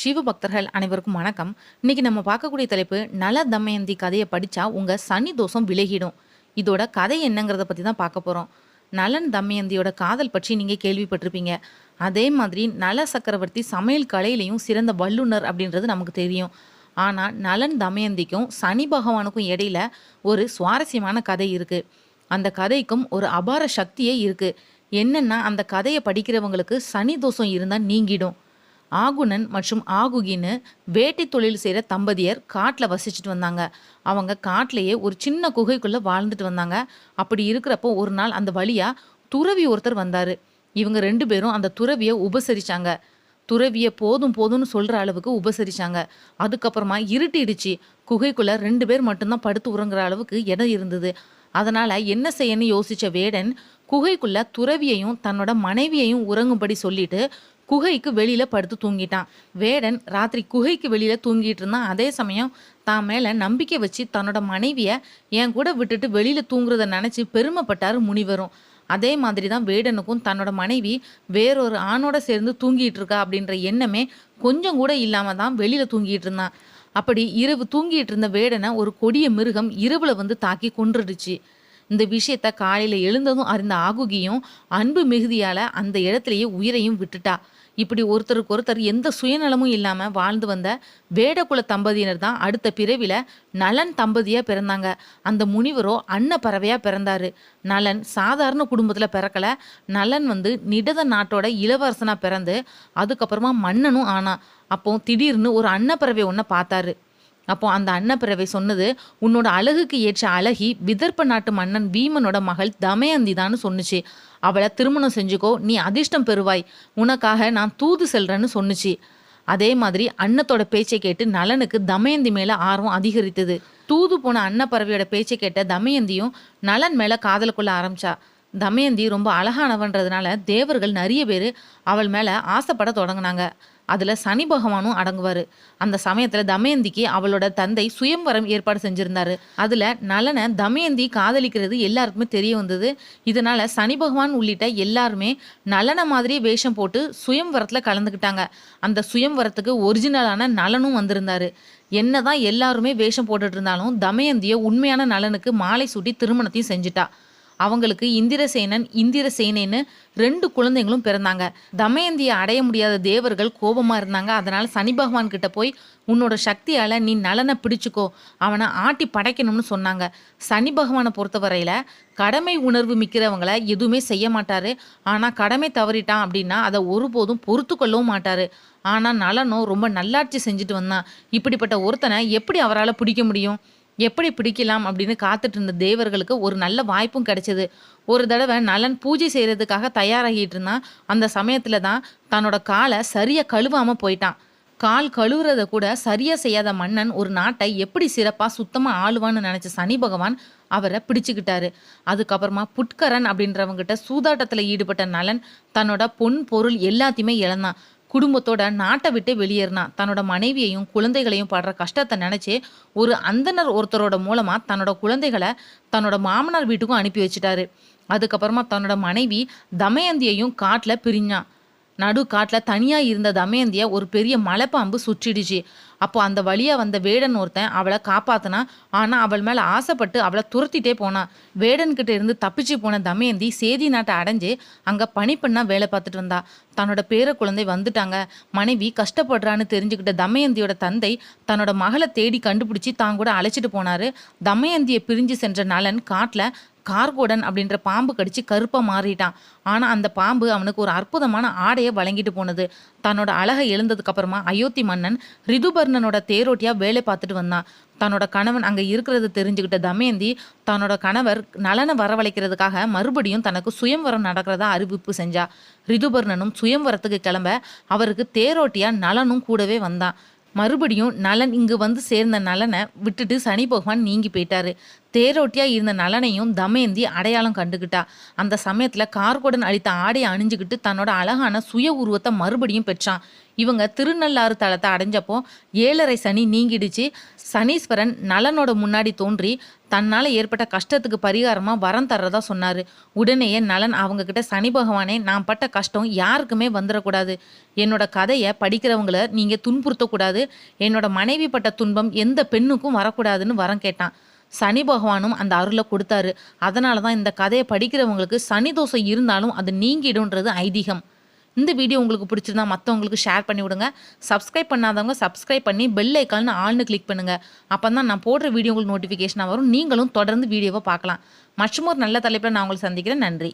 சிவ பக்தர்கள் அனைவருக்கும் வணக்கம். இன்னைக்கு நம்ம பார்க்கக்கூடிய தலைப்பு நல தமயந்தி கதையை படித்தா உங்கள் சனி தோஷம் விலகிடும். இதோட கதை என்னங்கிறத பற்றி தான் பார்க்க போகிறோம் நலன் தமயந்தியோட காதல் பற்றி நீங்கள் கேள்விப்பட்டிருப்பீங்க. அதே மாதிரி நல சக்கரவர்த்தி சமையல் கலையிலையும் சிறந்த வல்லுனர் அப்படின்றது நமக்கு தெரியும். ஆனால் நலன் தமயந்திக்கும் சனி பகவானுக்கும் இடையில ஒரு சுவாரஸ்யமான கதை இருக்குது அந்த கதைக்கும் ஒரு அபார சக்தியே இருக்குது என்னென்னா அந்த கதையை படிக்கிறவங்களுக்கு சனி தோஷம் இருந்தால் நீங்கிடும். ஆகுணன் மற்றும் ஆகுகின்னு வேட்டி தொழில் செய்கிற தம்பதியர் காட்டில் வசிச்சுட்டு வந்தாங்க. அவங்க காட்டிலேயே ஒரு சின்ன குகைக்குள்ளே வாழ்ந்துட்டு வந்தாங்க. அப்படி இருக்கிறப்போ ஒரு நாள் அந்த வழியாக துறவி ஒருத்தர் வந்தார். இவங்க ரெண்டு பேரும் அந்த துறவியை உபசரித்தாங்க துறவியை போதும் போதும்னு சொல்கிற அளவுக்கு உபசரித்தாங்க அதுக்கப்புறமா இருட்டிடுச்சு. குகைக்குள்ளே ரெண்டு பேர் மட்டும்தான் படுத்து உறங்குற அளவுக்கு இடம் இருந்தது. அதனால் என்ன செய்யன்னு யோசித்த வேடன் குகைக்குள்ள துறவியையும் தன்னோட மனைவியையும் உறங்கும்படி சொல்லிட்டு குகைக்கு வெளியில படுத்து தூங்கிட்டான். வேடன் ராத்திரி குகைக்கு வெளியில தூங்கிட்டு இருந்தான். அதே சமயம் தான் மேல நம்பிக்கை வச்சு தன்னோட மனைவிய என் கூட விட்டுட்டு வெளியில தூங்குறத நினைச்சு பெருமைப்பட்டாரு முனிவரும். அதே மாதிரி தான் வேடனுக்கும் தன்னோட மனைவி வேறொரு ஆணோட சேர்ந்து தூங்கிட்டு இருக்கா அப்படின்ற எண்ணமே கொஞ்சம் கூட இல்லாம தான் வெளியில தூங்கிட்டு இருந்தான். அப்படி இரவு தூங்கிட்டு இருந்த வேடனை ஒரு கொடிய மிருகம் இரவுல வந்து தாக்கி கொன்றுடுச்சு. இந்த விஷயத்த காலையில் எழுந்ததும் அறிந்த ஆகுகியும் அன்பு மிகுதியால் அந்த இடத்துலையே உயிரையும் விட்டுட்டா. இப்படி ஒருத்தருக்கு ஒருத்தர் எந்த சுயநலமும் இல்லாமல் வாழ்ந்து வந்த வேடகுல தம்பதியினர் தான் அடுத்த பிறவில நலன் தம்பதியாக பிறந்தாங்க. அந்த முனிவரோ அன்ன பறவையாக பிறந்தாரு. நலன் சாதாரண குடும்பத்தில் பிறக்கல. நலன் வந்து நிடத நாட்டோட இளவரசனாக பிறந்து அதுக்கப்புறமா மன்னனும் ஆனா. அப்போ திடீர்னு ஒரு அன்னப்பறவை ஒன்றை பார்த்தாரு. அப்போ அந்த அன்னப்பறவை சொன்னது உன்னோட அழகுக்கு ஏற்ற அழகி விதர்ப்ப நாட்டு மன்னன் பீமனோட மகள் தமயந்தி தான் சொன்னுச்சு. அவளை திருமணம் செஞ்சுக்கோ நீ அதிர்ஷ்டம் பெறுவாய். உனக்காக நான் தூது செல்றேன்னு சொன்னுச்சு. அதே மாதிரி அன்னத்தோட பேச்சை கேட்டு நலனுக்கு தமயந்தி மேல ஆர்வம் அதிகரித்தது. தூது போன அன்னப்பறவையோட பேச்சை கேட்ட தமயந்தியும் நலன் மேல காதலுக்குள்ள ஆரம்பிச்சா. தமயந்தி ரொம்ப அழகானவன்றதுனால தேவர்கள் நிறைய பேர் அவள் மேலே ஆசைப்பட தொடங்கினாங்க. அதில் சனி பகவானும் அடங்குவார். அந்த சமயத்தில் தமயந்திக்கு அவளோட தந்தை சுயம்வரம் ஏற்பாடு செஞ்சுருந்தாரு. அதில் நலனை தமயந்தி காதலிக்கிறது எல்லாருக்குமே தெரிய வந்தது. இதனால் சனி பகவான் உள்ளிட்ட எல்லாருமே நலனை மாதிரி வேஷம் போட்டு சுயம்வரத்துல கலந்துக்கிட்டாங்க அந்த சுயம்வரத்துக்கு ஒரிஜினலான நலனும் வந்திருந்தாரு. என்னதான் எல்லாருமே வேஷம் போட்டுட்டு இருந்தாலும் தமயந்தியை உண்மையான நலனுக்கு மாலை சூட்டி திருமணத்தையும் செஞ்சுட்டா. அவங்களுக்கு இந்திரசேனன் இந்திரசேனேன்னு ரெண்டு குழந்தைங்களும் பிறந்தாங்க. தமயந்தியை அடைய முடியாத தேவர்கள் கோபமாக இருந்தாங்க. அதனால் சனி பகவான் கிட்ட போய் உன்னோட சக்தியால் நீ நலனை பிடிச்சிக்கோ. அவனை ஆட்டி படைக்கணும்னு சொன்னாங்க. சனி பகவானை பொறுத்தவரையில் கடமை உணர்வு மிக்கிறவங்கள எதுவுமே செய்ய மாட்டார். ஆனால் கடமை தவறிட்டான் அப்படின்னா அதை ஒருபோதும் பொறுத்து கொள்ளவும் ஆனால் ஆனா ரொம்ப நல்லாட்சி செஞ்சுட்டு வந்தான். இப்படிப்பட்ட ஒருத்தனை எப்படி அவரால் பிடிக்க முடியும்? எப்படி பிடிக்கலாம் அப்படின்னு காத்துட்டு இருந்த தேவர்களுக்கு ஒரு நல்ல வாய்ப்பும் கிடைச்சது. ஒரு தடவை நலன் பூஜை செய்யறதுக்காக தயாராகிட்டு இருந்தான். அந்த சமயத்துல தான் தன்னோட காலை சரியா கழுவாம போயிட்டான். கால் கழுவுறத கூட சரியா செய்யாத மன்னன் ஒரு நாட்டை எப்படி சிறப்பா சுத்தமா ஆளுவான்னு நினைச்ச சனி பகவான் அவரை பிடிச்சுக்கிட்டாரு. அதுக்கப்புறமா புட்கரன் அப்படின்றவங்கிட்ட சூதாட்டத்துல ஈடுபட்ட நலன் தன்னோட பொன் பொருள் எல்லாத்தையுமே இழந்தான். குடும்பத்தோட நாட்டை விட்டு வெளியேறினான் தன்னோட மனைவியையும் குழந்தைகளையும் படுற கஷ்டத்தை நினச்சி ஒரு அந்தனர் ஒருத்தரோட மூலமாக தன்னோட குழந்தைகளை தன்னோட மாமனார் வீட்டுக்கும் அனுப்பி வச்சிட்டாரு. அதுக்கப்புறமா தன்னோட மனைவி தமயந்தியையும் காட்டில் பிரிஞ்சான் நடு காட்டில் தனியாக இருந்த தமயந்தியை ஒரு பெரிய மலைப்பாம்பு சுற்றிடுச்சு. அப்போ அந்த வழியாக வந்த வேடன் ஒருத்தன் அவளை காப்பாத்தினா ஆனால் அவள் மேலே ஆசைப்பட்டு அவளை துரத்திட்டே போனான். வேடன்கிட்ட இருந்து தப்பிச்சு போன தமயந்தி சேதி நாட்டை அடைஞ்சு அங்கே பணிப்பெண்ணா வேலை பார்த்துட்டு வந்தா தன்னோட பேர குழந்தை வந்துட்டாங்க. மனைவி கஷ்டப்படுறான்னு தெரிஞ்சுக்கிட்ட தமயந்தியோட தந்தை தன்னோட மகளை தேடி கண்டுபிடிச்சி தான் கூட அழைச்சிட்டு போனார். தமயந்தியை பிரிஞ்சு சென்ற நலன் காட்டில் கார்கோடன் அப்படின்ற பாம்பு கடிச்சு கருப்பாக மாறிட்டான். ஆனால் அந்த பாம்பு அவனுக்கு ஒரு அற்புதமான ஆடையை வழங்கிட்டு போனது. தன்னோட அழகை எழுந்ததுக்கு அப்புறமா அயோத்தி மன்னன் ரிதுபர்ணனோட தேரோட்டியாக வேலை பார்த்துட்டு வந்தான். தன்னோட கணவன் அங்கே இருக்கிறது தெரிஞ்சுக்கிட்ட தமயந்தி தன்னோட கணவர் நலனை வரவழைக்கிறதுக்காக மறுபடியும் தனக்கு சுயம்வரம் நடக்கிறதா அறிவிப்பு செஞ்சா. ரிதுபர்ணனும் சுயம்வரத்துக்கு கிளம்ப அவருக்கு தேரோட்டியாக நலனும் கூடவே வந்தான். மறுபடியும் நலன் இங்கு வந்து சேர்ந்த நலனை விட்டுட்டு சனி பகவான் நீங்கி போயிட்டாரு. தேரோட்டியாக இருந்த நலனையும் தமயந்தி அடையாளம் கண்டுக்கிட்டா அந்த சமயத்தில் கார்கோடன் அளித்த ஆடையை அணிஞ்சுக்கிட்டு தன்னோட அழகான சுய உருவத்தை மறுபடியும் பெற்றான். இவங்க திருநள்ளாறு தலத்தை அடைஞ்சப்போ ஏழரை சனி நீங்கிடுச்சு. சனீஸ்வரன் நலனோட முன்னாடி தோன்றி தன்னால் ஏற்பட்ட கஷ்டத்துக்கு பரிகாரமாக வரம் தர்றதா சொன்னார். உடனேயே நலன் அவங்கக்கிட்ட சனி பகவானே நான் பட்ட கஷ்டம் யாருக்குமே வந்துடக்கூடாது என்னோட கதையை படிக்கிறவங்கள நீங்கள் துன்புறுத்தக்கூடாது. என்னோட மனைவி பட்ட துன்பம் எந்த பெண்ணுக்கும் வரக்கூடாதுன்னு வரம் கேட்டான். சனி பகவானும் அந்த அருளை கொடுத்தாரு. அதனால தான் இந்த கதையை படிக்கிறவங்களுக்கு சனி தோஷம் இருந்தாலும் அது நீங்கிடும்ன்றது ஐதீகம். இந்த வீடியோ உங்களுக்கு பிடிச்சிருந்தா மற்றவங்களுக்கு ஷேர் பண்ணி விடுங்க. சப்ஸ்கிரைப் பண்ணாதவங்க சப்ஸ்கிரைப் பண்ணி பெல் ஐக்கால்னு ஆள்னு கிளிக் பண்ணுங்க. அப்போ தான் நான் போடுற வீடியோ உங்களுக்கு நோட்டிஃபிகேஷனாக வரும். நீங்களும் தொடர்ந்து வீடியோவை பார்க்கலாம். மற்றும் ஒரு நல்ல தலைப்பில் நான் உங்களை சந்திக்கிறேன். நன்றி.